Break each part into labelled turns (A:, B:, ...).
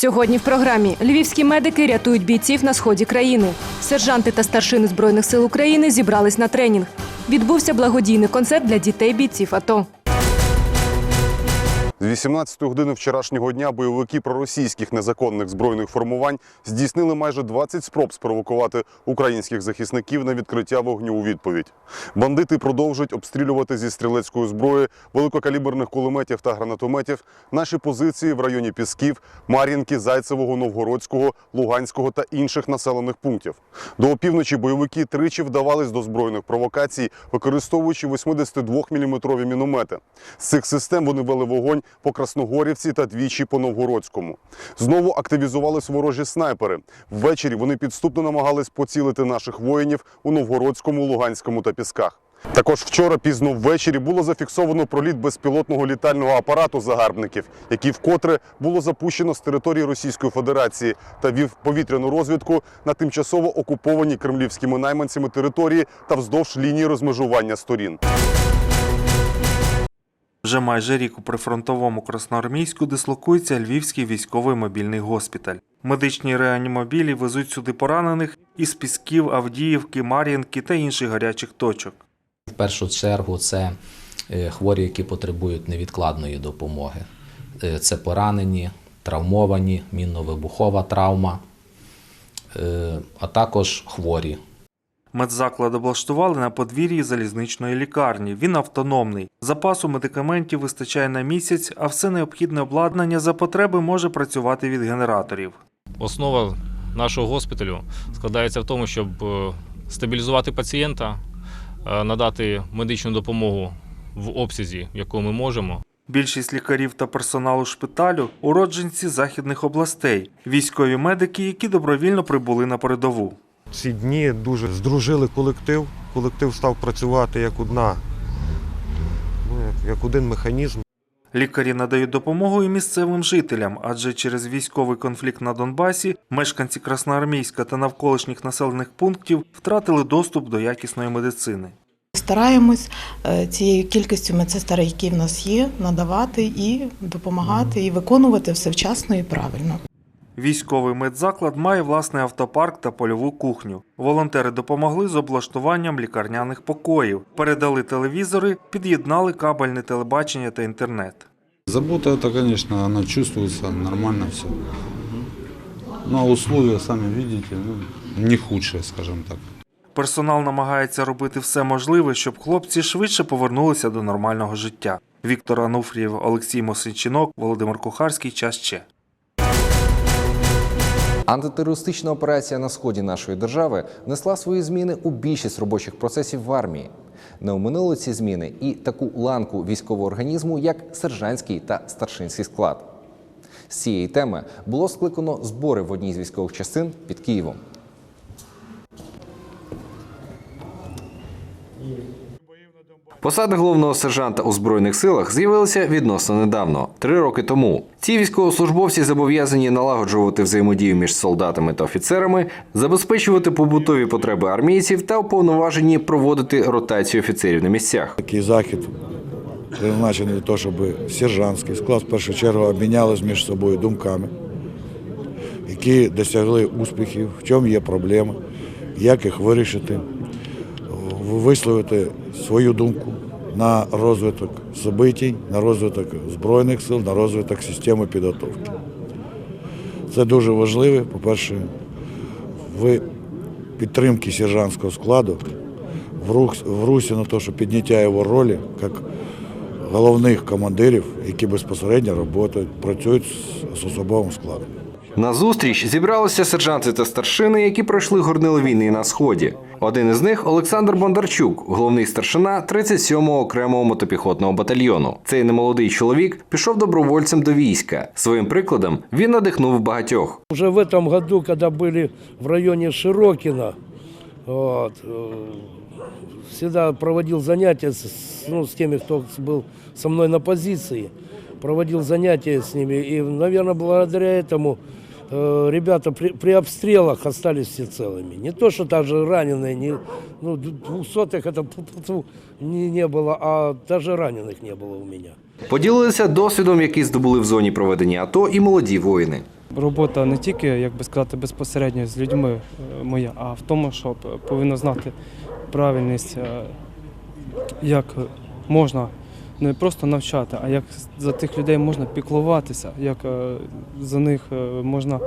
A: Сьогодні в програмі львівські медики рятують бійців на сході країни. Сержанти та старшини збройних сил України зібрались на тренінг. Відбувся благодійний концерт для дітей бійців АТО.
B: З 18 години вчорашнього дня бойовики проросійських незаконних збройних формувань здійснили майже 20 спроб спровокувати українських захисників на відкриття вогню у відповідь. Бандити продовжують обстрілювати зі стрілецької зброї, великокаліберних кулеметів та гранатометів наші позиції в районі Пісків, Мар'їнки, Зайцевого, Новгородського, Луганського та інших населених пунктів. До опівночі бойовики тричі вдавались до збройних провокацій, використовуючи 82-мм міномети. З цих систем вони вели вогонь по Красногорівці та двічі по Новгородському. Знову активізувались ворожі снайпери. Ввечері вони підступно намагались поцілити наших воїнів у Новгородському, Луганському та Пісках. Також вчора пізно ввечері було зафіксовано проліт безпілотного літального апарату загарбників, який вкотре було запущено з території Російської Федерації та вів повітряну розвідку на тимчасово окуповані кремлівськими найманцями території та вздовж лінії розмежування сторін.
C: Вже майже рік у прифронтовому Красноармійську дислокується Львівський військовий мобільний госпіталь. Медичні реанімобілі везуть сюди поранених із Пісків, Авдіївки, Мар'їнки та інших гарячих точок.
D: В першу чергу це е, хворі, які потребують невідкладної допомоги. Е, Це поранені, травмовані, мінно-вибухова травма, е, а також хворі.
C: Медзаклад облаштували на подвір'ї залізничної лікарні. Він автономний. Запасу медикаментів вистачає на місяць, а все необхідне обладнання за потреби може працювати від генераторів.
E: Основа нашого госпіталю складається в тому, щоб е, стабілізувати пацієнта, е, надати медичну допомогу в обсязі, в якому ми можемо.
C: Більшість лікарів та персоналу шпиталю уродженці західних областей, військові медики, які добровільно прибули на передову.
F: Ці дні дуже здружили колектив. Колектив став працювати як одна, ну, як, як один механізм.
C: Лікарі надають допомогу і місцевим жителям, адже через військовий конфлікт на Донбасі мешканці Красноармійська та навколишніх населених пунктів втратили доступ до якісної медицини.
G: Стараємось е, цією кількістю медсестер, які в нас є, надавати і допомагати, і виконувати все вчасно і правильно.
C: Військовий медзаклад має власний автопарк та польову кухню. Волонтери допомогли з облаштуванням лікарняних покоїв, передали телевізори, під'єднали кабельне телебачення та інтернет.
H: Забота это, конечно, она чувствуется, нормально все. Ну а условия, сами видите, ну, не худшие, скажем так.
C: Персонал намагається робити все можливе, щоб хлопці швидше повернулися до нормального життя. Віктор Ануфрієв, Олексій Мосинчинок, Володимир Кухарський. Час ще.
I: Антитерористична операція на сході нашої держави внесла свої зміни у більшість робочих процесів в армії. Не оминули ці зміни і таку ланку військового організму, як сержантський та старшинський склад. З цієї теми було скликано збори в одній з військових частин під Києвом. Посада головного сержанта у збройних силах з'явилася відносно недавно, три роки тому. Ці військовослужбовці зобов'язані налагоджувати взаємодію між солдатами та офіцерами, забезпечувати побутові потреби армійців та уповноважені проводити ротацію офіцерів на місцях.
J: Такий захід призначений для того, щоб сержантський склад в першу чергу обмінялись між собою думками, які досягли успіхів, в чому є проблеми, як їх вирішити, висловити свою думку на розвиток событий, на розвиток Збройних сил, на розвиток системи підготовки. Це дуже важливо. По-перше, в підтримці сержантського складу в русі на те, що підняття його ролі як головних командирів, які безпосередньо працюють з особовим складом.
I: На зустріч зібралися сержанти та старшини, які пройшли горнили війни на сході. Один із них Олександр Бондарчук, головний старшина 37-го окремого мотопіхотного батальйону. Цей немолодий чоловік пішов добровольцем до війська. Своїм прикладом він надихнув багатьох.
K: Уже в этом году, когда были в районе Широкина, вот, э, всегда проводил занятия с, ну, с теми, кто был со мной на позиции, проводил занятия с ними. И, наверное, благодаря этому э, ребята при, при обстрелах остались все целыми. Не то, что даже раненые, не, ну, двухсотых это фу-фу-фу, не, не было, а даже раненых не было у меня.
I: Поділилися досвідом, який здобули в зоні проведення АТО і молоді воїни.
L: Робота не тільки, як би сказати, безпосередньо з людьми е, моя, а в тому, що п- повинно знати правильність, е, як можна не просто навчати, а як за тих людей можна піклуватися, як е, за них е, можна,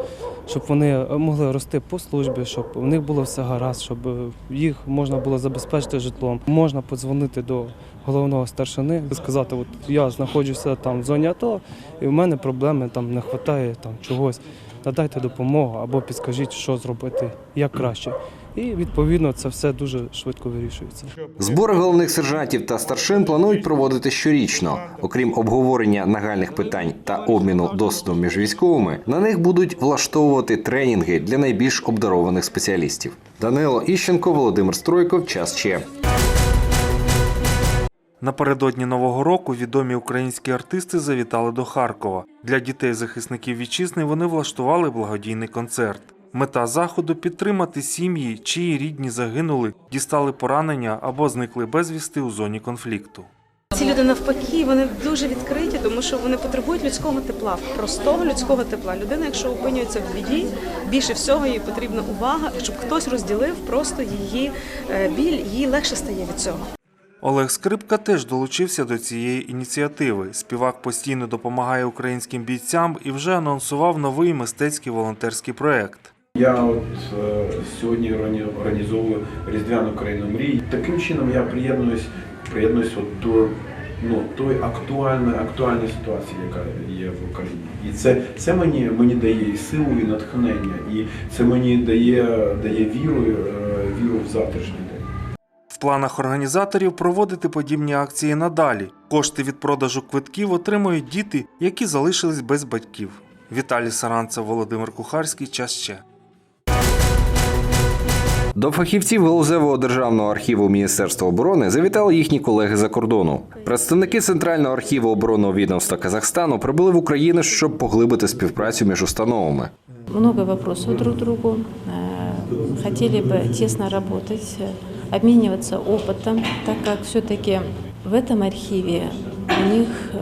L: щоб вони могли рости по службі, щоб у них було все гаразд, щоб е, їх можна було забезпечити житлом. Можна подзвонити до головного старшини і сказати, от я знаходжуся там в зоні АТО, і в мене проблеми там не вистачає там чогось. Надайте допомогу або підскажіть, що зробити як краще. І відповідно це все дуже швидко вирішується.
I: Збори головних сержантів та старшин планують проводити щорічно. Окрім обговорення нагальних питань та обміну досвідом між військовими, на них будуть влаштовувати тренінги для найбільш обдарованих спеціалістів. Данило Іщенко, Володимир Стройков. Час ще.
C: Напередодні Нового року відомі українські артисти завітали до Харкова. Для дітей захисників вітчизни вони влаштували благодійний концерт. Мета заходу підтримати сім'ї, чиї рідні загинули, дістали поранення або зникли безвісти у зоні конфлікту.
M: Ці люди навпаки, вони дуже відкриті, тому що вони потребують людського тепла, простого людського тепла. Людина, якщо опинюється в біді, більше всього їй потрібна увага, щоб хтось розділив просто її е, біль, їй легше стає від цього.
C: Олег Скрипка теж долучився до цієї ініціативи. Співак постійно допомагає українським бійцям і вже анонсував новий мистецький волонтерський проект.
N: Я от е, сьогодні організовую різдвяну країну мрій. Таким чином я приєднуюсь, приєднуюсь от до ну, тої актуальної, актуальної ситуації, яка є в Україні. І це, це мені, мені дає і силу, і натхнення, і це мені дає, дає віру, е, віру в завтрашній день.
C: В планах організаторів проводити подібні акції надалі. Кошти від продажу квитків отримують діти, які залишились без батьків. Віталій Саранцев, Володимир Кухарський. Час ще.
I: До фахівців галузевого державного архіву Міністерства оборони завітали їхні колеги за кордону. Представники Центрального архіву оборонного відомства Казахстану прибули в Україну, щоб поглибити співпрацю між установами.
O: много вопросов друг к другу. Э, Хотели бы тесно работать, э, обмениваться опытом, так как все-таки в этом архиве у них э,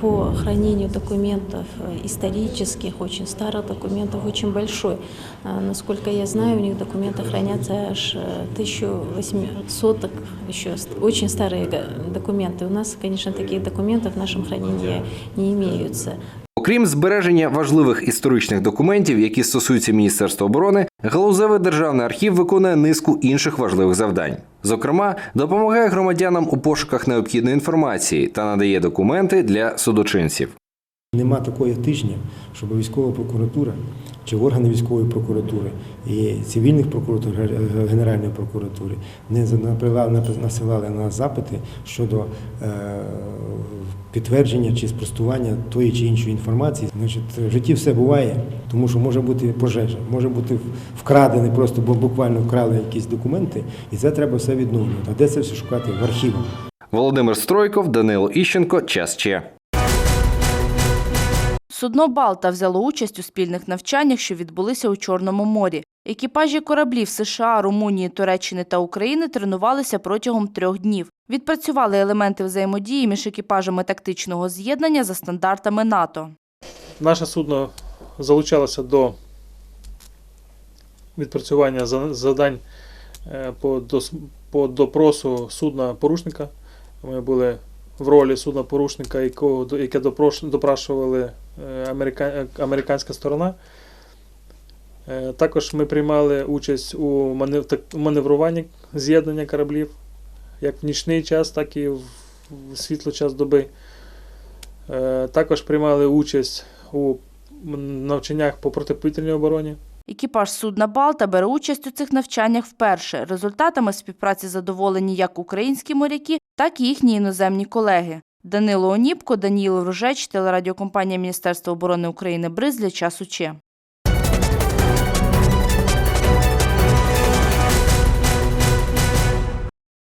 O: по хранению документов э, исторических, очень старых документов, очень большой. А, Насколько я знаю, у них документы хранятся аж э, 1800, так еще ст- очень старые га- документы. У нас, конечно, таких документов в нашем хранении не имеются.
I: Окрім збереження важливих історичних документів, які стосуються Міністерства оборони, галузевий державний архів виконує низку інших важливих завдань. Зокрема, допомагає громадянам у пошуках необхідної інформації та надає документи для судочинців.
P: Нема такого тижня, щоб військова прокуратура чи органи військової прокуратури і цивільних прокуратур Генеральної прокуратури не насилали на запити щодо е, підтвердження чи спростування тої чи іншої інформації. Значить, в житті все буває, тому що може бути пожежа, може бути вкрадений, просто бо буквально вкрали якісь документи, і це треба все відновлювати. А де це все шукати? В архівах.
I: Володимир Стройков, Данило Іщенко. Час ще.
Q: Судно Балта взяло участь у спільних навчаннях, що відбулися у Чорному морі. Екіпажі кораблів США, Румунії, Туреччини та України тренувалися протягом трьох днів. Відпрацювали елементи взаємодії між екіпажами тактичного з'єднання за стандартами НАТО.
R: Наше судно залучалося до відпрацювання за- завдань е, по, допросу судна порушника. Ми були в ролі судна порушника, яке допрос- е, е, американська сторона. Е, Також ми приймали участь у маневруванні з'єднання кораблів, як в нічний час, так і в світло час доби. Також приймали участь у навчаннях по протиповітряній обороні.
Q: Екіпаж судна Балта бере участь у цих навчаннях вперше. Результатами співпраці задоволені як українські моряки, так і їхні іноземні колеги. Данило Оніпко, Даніїл Ружеч, телерадіокомпанія Міністерства оборони України «Бриз» для часу Че.